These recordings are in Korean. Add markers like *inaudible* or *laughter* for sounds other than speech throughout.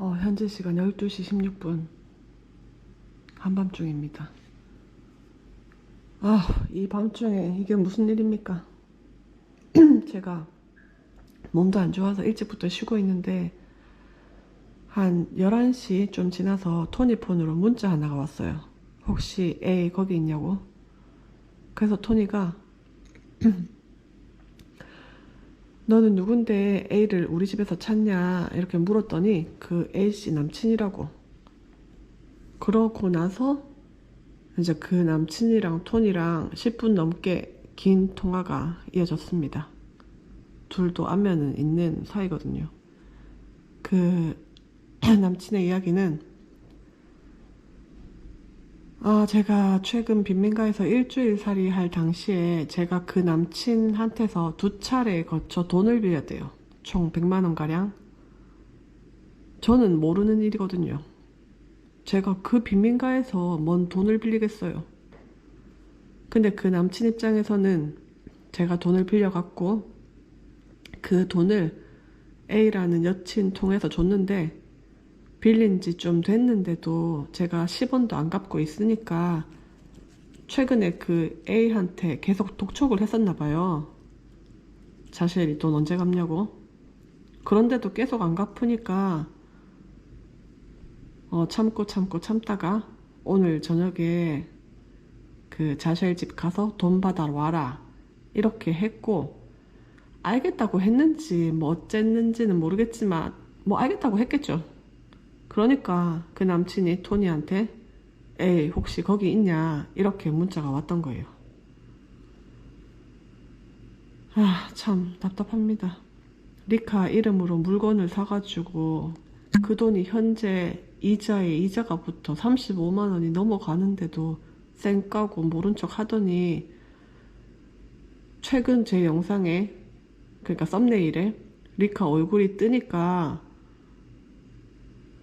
어, 현재 시간 12시 16분. 한밤중입니다. 아, 이 밤중에 이게 무슨 일입니까? *clears throat* 제가 몸도 안 좋아서 일찍부터 쉬고 있는데, 한 11시 좀 지나서 토니 폰으로 문자 하나가 왔어요. 혹시 A 거기 있냐고. 그래서 토니가 *clears throat* 너는 누군데 A를 우리 집에서 찾냐? 이렇게 물었더니 그 A씨 남친이라고. 그러고 나서 이제 그 남친이랑 톤이랑 10분 넘게 긴 통화가 이어졌습니다. 둘도 안면은 있는 사이거든요. 그 *clears throat* 남친의 이야기는 아, 제가 최근 빈민가에서 일주일 살이 할 당시에 제가 그 남친한테서 두 차례에 거쳐 돈을 빌렸대요. 총 100만 원가량. 저는 모르는 일이거든요. 제가 그 빈민가에서 뭔 돈을 빌리겠어요. 근데 그 남친 입장에서는 제가 돈을 빌려갖고 그 돈을 A라는 여친 통해서 줬는데 빌린 지 좀 됐는데도 제가 10원도 안 갚고 있으니까 최근에 그 A한테 계속 독촉을 했었나 봐요. 자신이 돈 언제 갚냐고. 그런데도 계속 안 갚으니까 어, 참고 참고 참다가 오늘 저녁에 그 자셀 집 가서 돈 받아 와라 이렇게 했고 알겠다고 했는지 뭐 어쨌는지는 모르겠지만 뭐 알겠다고 했겠죠. 그러니까 그 남친이 토니한테 에이 혹시 거기 있냐 이렇게 문자가 왔던 거예요. 아 참 답답합니다. 리카 이름으로 물건을 사가지고 그 돈이 현재 이자에 이자가 붙어 35만 원이 넘어가는데도 쌩 까고 모른 척 하더니 최근 제 영상에 그러니까 썸네일에 리카 얼굴이 뜨니까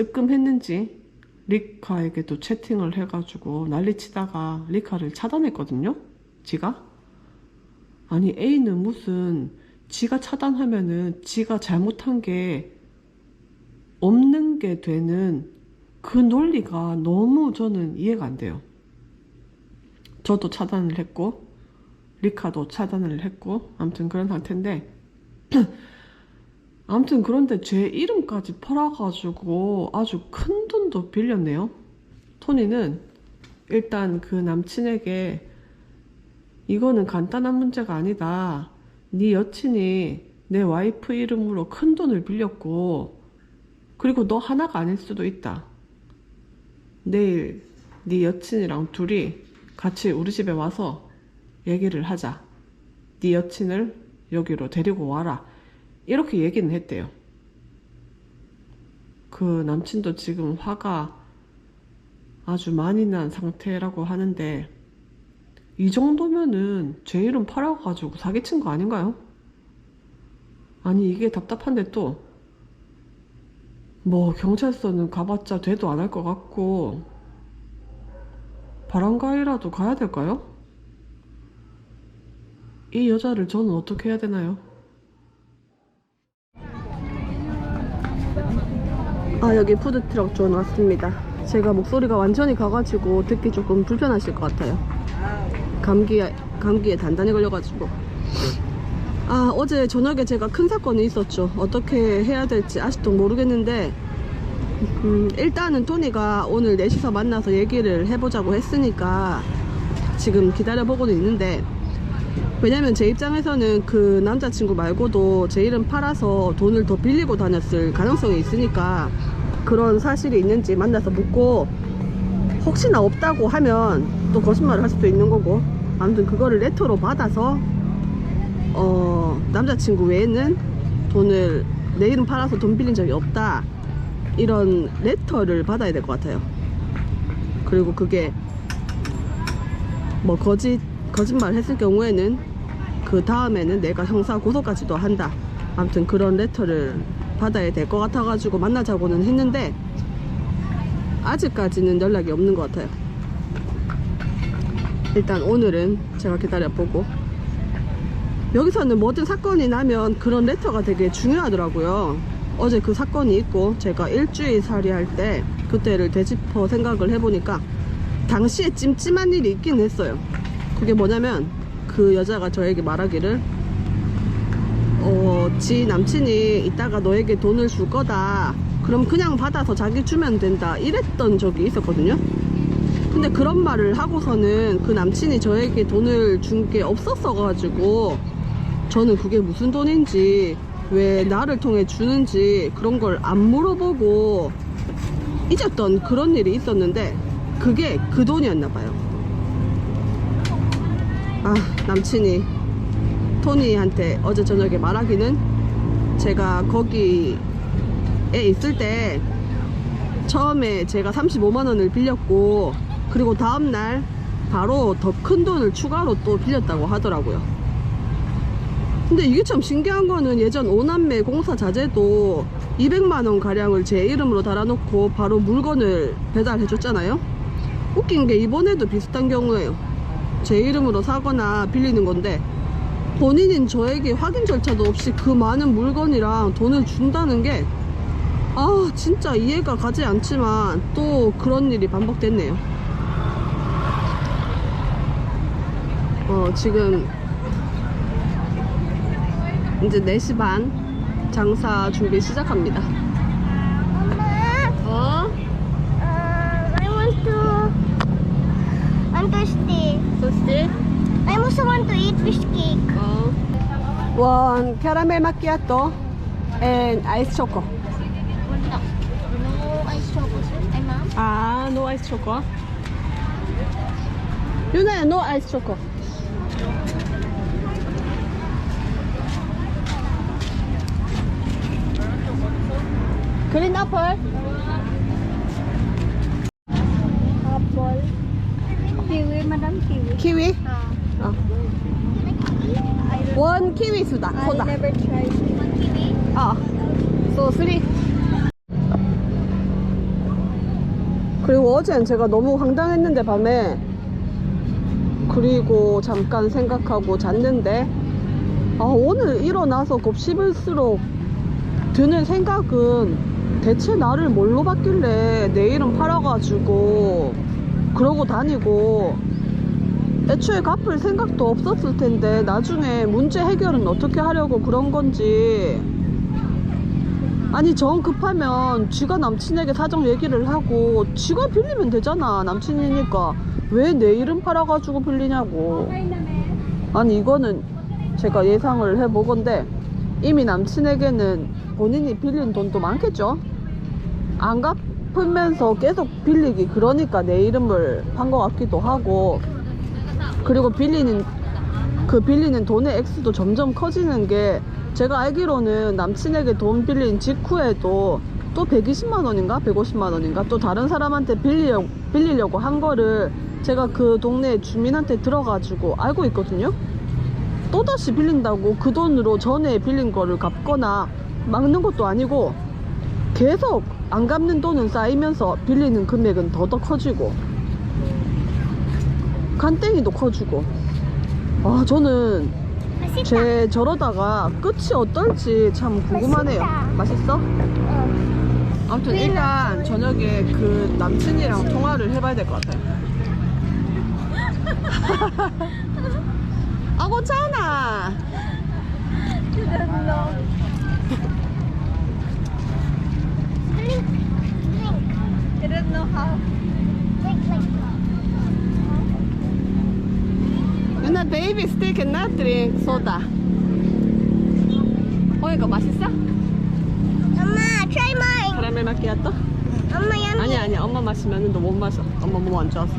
뜨끔했는지 리카에게도 채팅을 해가지고 난리치다가 리카를 차단했거든요. 지가 아니 A는 무슨 지가 차단하면은 지가 잘못한 게 없는 게 되는 그 논리가 너무 저는 이해가 안 돼요. 저도 차단을 했고 리카도 차단을 했고 아무튼 그런 상태인데 *clears throat* 아무튼 그런데 제 이름까지 팔아가지고 아주 큰 돈도 빌렸네요. 토니는 일단 그 남친에게 이거는 간단한 문제가 아니다. 네 여친이 내 와이프 이름으로 큰 돈을 빌렸고 그리고 너 하나가 아닐 수도 있다. 내일 네 여친이랑 둘이 같이 우리 집에 와서 얘기를 하자. 네 여친을 여기로 데리고 와라. 이렇게 얘기는 했대요. 그 남친도 지금 화가 아주 많이 난 상태라고 하는데 이 정도면은 제 이름 팔아가지고 사기친 거 아닌가요? 아니 이게 답답한데 또 뭐 경찰서는 가봤자 돼도 안 할 것 같고 바람가이라도 가야 될까요? 이 여자를 저는 어떻게 해야 되나요? 아 여기 푸드트럭 존 왔습니다. 제가 목소리가 완전히 가가지고 듣기 조금 불편하실 것 같아요. 감기에 감기에 단단히 걸려가지고. 아 어제 저녁에 제가 큰 사건이 있었죠. 어떻게 해야 될지 아직도 모르겠는데 음, 일단은 토니가 오늘 넷이서 만나서 얘기를 해보자고 했으니까 지금 기다려보고는 있는데 왜냐면 제 입장에서는 그 남자친구 말고도 제 이름 팔아서 돈을 더 빌리고 다녔을 가능성이 있으니까 그런 사실이 있는지 만나서 묻고 혹시나 없다고 하면 또 거짓말을 할 수도 있는 거고. 아무튼 그거를 레터로 받아서 어 남자친구 외에는 돈을 내 이름 팔아서 돈 빌린 적이 없다. 이런 레터를 받아야 될 것 같아요. 그리고 그게 뭐 거짓 거짓말 했을 경우에는 그 다음에는 내가 형사 고소까지도 한다. 아무튼 그런 레터를 받아야 될 것 같아가지고 만나자고는 했는데 아직까지는 연락이 없는 것 같아요. 일단 오늘은 제가 기다려보고 여기서는 모든 사건이 나면 그런 레터가 되게 중요하더라고요. 어제 그 사건이 있고 제가 일주일 살이 할 때 그때를 되짚어 생각을 해보니까 당시에 찜찜한 일이 있긴 했어요. 그게 뭐냐면 그 여자가 저에게 말하기를 어, 지 남친이 이따가 너에게 돈을 줄 거다. 그럼 그냥 받아서 자기 주면 된다. 이랬던 적이 있었거든요. 근데 그런 말을 하고서는 그 남친이 저에게 돈을 준 게 없었어 가지고 저는 그게 무슨 돈인지 왜 나를 통해 주는지 그런 걸 안 물어보고 잊었던 그런 일이 있었는데 그게 그 돈이었나 봐요. 아, 남친이 토니한테 어제 저녁에 말하기는 제가 거기에 있을 때 처음에 제가 35만 원을 빌렸고 그리고 다음날 바로 더 큰 돈을 추가로 또 빌렸다고 하더라고요. 근데 이게 참 신기한 거는 예전 오남매 공사 자재도 200만 원 가량을 제 이름으로 달아놓고 바로 물건을 배달해 줬잖아요. 웃긴 게 이번에도 비슷한 경우예요. 제 이름으로 사거나 빌리는 건데 본인인 저에게 확인 절차도 없이 그 많은 물건이랑 돈을 준다는 게 아, 진짜 이해가 가지 않지만 또 그런 일이 반복됐네요. 어, 지금 이제 4시 반 장사 준비 시작합니다. Mama, 어? uh, I want to. I'm thirsty. 소스? I also want to eat fish cake. 어. 원 캐러멜 마키아토 and 아이스 초코. No, no ice chocolate. Ay, ma'am. 아, 노 아이스 초코. 유나야, 노 아이스 초코. 그린 애플. Apple. Kiwi, madam. Kiwi. 키위. Uh, 어. 원 키위 수다. 소다. 어. 소 쓰리. 그리고 어제는 제가 너무 황당했는데 밤에 그리고 잠깐 생각하고 잤는데 아 오늘 일어나서 곱씹을수록 드는 생각은 대체 나를 뭘로 받길래 내일은 팔아가지고 그러고 다니고 애초에 갚을 생각도 없었을 텐데 나중에 문제 해결은 어떻게 하려고 그런 건지. 아니 정 급하면 쥐가 남친에게 사정 얘기를 하고 쥐가 빌리면 되잖아 남친이니까. 왜 내 이름 팔아가지고 빌리냐고. 아니 이거는 제가 예상을 해보건데 이미 남친에게는 본인이 빌린 돈도 많겠죠? 안 갚으면서 계속 빌리기 그러니까 내 이름을 판 것 같기도 하고 그리고 빌리는 그 빌리는 돈의 액수도 점점 커지는 게 제가 알기로는 남친에게 돈 빌린 직후에도 또 120만 원인가 150만 원인가 또 다른 사람한테 빌리려고, 빌리려고 한 거를 제가 그 동네 주민한테 들어가지고 알고 있거든요. 또다시 빌린다고 그 돈으로 전에 빌린 거를 갚거나 막는 것도 아니고 계속 안 갚는 돈은 쌓이면서 빌리는 금액은 더더 커지고 간땡이도 커지고 아 저는 Masita. 제 저러다가 끝이 어떨지 참 궁금하네요. 맛있어? Uh, 아무튼 일단 저녁에 그 남친이랑 통화를 해봐야 될 것 같아요. *laughs* 아, 괜찮아. you don't know. How. Drink like 유나 베이비 스틸 cannot drink 소다. 어, 이거 맛있어? Mama, try mine. 카라멜 마키아토? Mama, yummy. 아니 아니 엄마 마시면 너 못 마셔. 엄마 몸안 좋아서.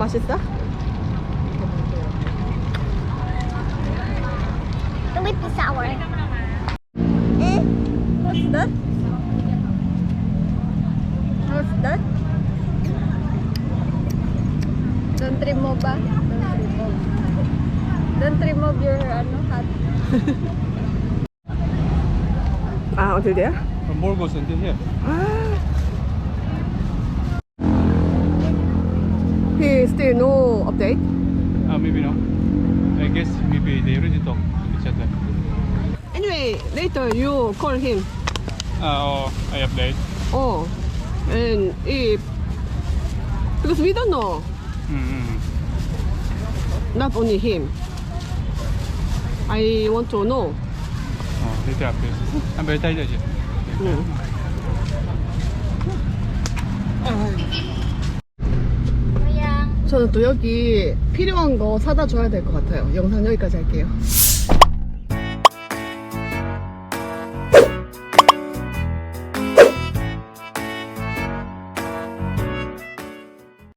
맛있어? The whip is sour. Eh? What's that? What's that? Don't trip mo ba? Don't trip mo ba? Don't remove your ano, hat. 아, *laughs* until there? From more goes until here. Ah. Still no update? Uh, maybe no. I guess maybe they already talk to each other. Anyway, later you call him. Uh, oh, I update. Oh, and if because we don't know, Mm-hmm. not only him. I want to know. Oh, later update. I'm very tired aja. 음. 저는 또 여기 필요한 거 사다 줘야 될 것 같아요. 영상 여기까지 할게요.